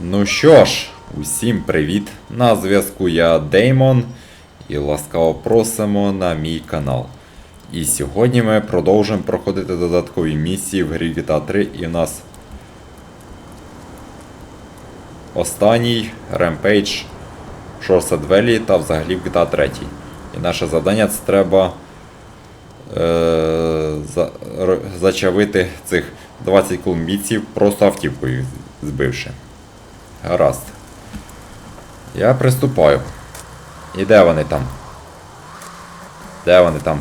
Ну що ж, усім привіт! На зв'язку я Деймон і ласкаво просимо на мій канал. І сьогодні ми продовжуємо проходити додаткові місії в грі GTA 3 і в нас останній Rampage Shorset Valley та взагалі в GTA 3. І наше завдання це треба е, за, зачавити цих 20 колумбійців просто автівкою збивши. Гаразд. Я приступаю. І де вони там? Де вони там?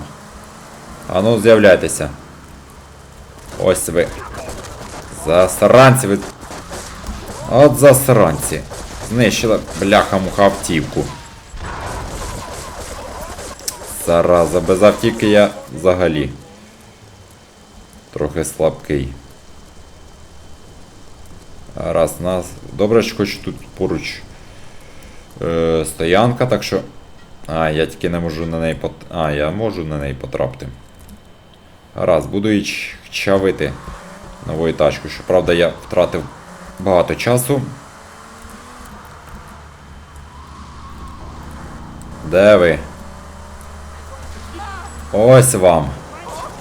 Ану, з'являйтеся. Ось ви. Засранці ви. От засранці. Знищила бляха-муха автівку. Зараза, без автівки я взагалі. Трохи слабкий. Раз нас. Добре, що хоч тут поруч е, стоянка, так що. А, я тільки не можу на неї пот... А, я можу на неї потрапити. Раз, буду її чавити новою тачкою. Щоправда, я втратив багато часу. Де ви? Ось вам.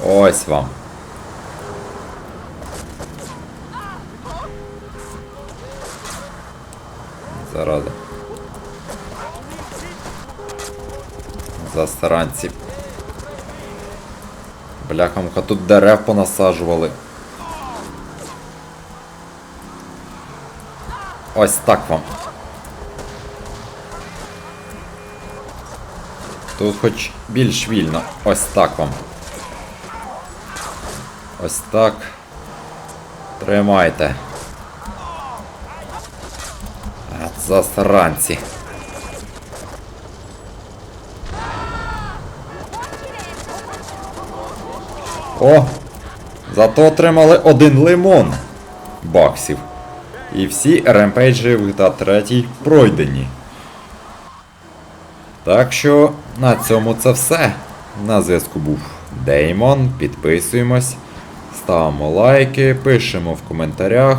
Ось вам. Зараза. Засранці. Бляхамка, тут дерев понасаджували. Ось так вам. Тут хоч більш вільно. Ось так вам. Ось так. Тримайте. От засранці. О! Зато отримали один лимон баксів. І всі ремпейджі в GTA 3 пройдені. Так що на цьому це все. На зв'язку був Деймон. Підписуємось, ставимо лайки, пишемо в коментарях.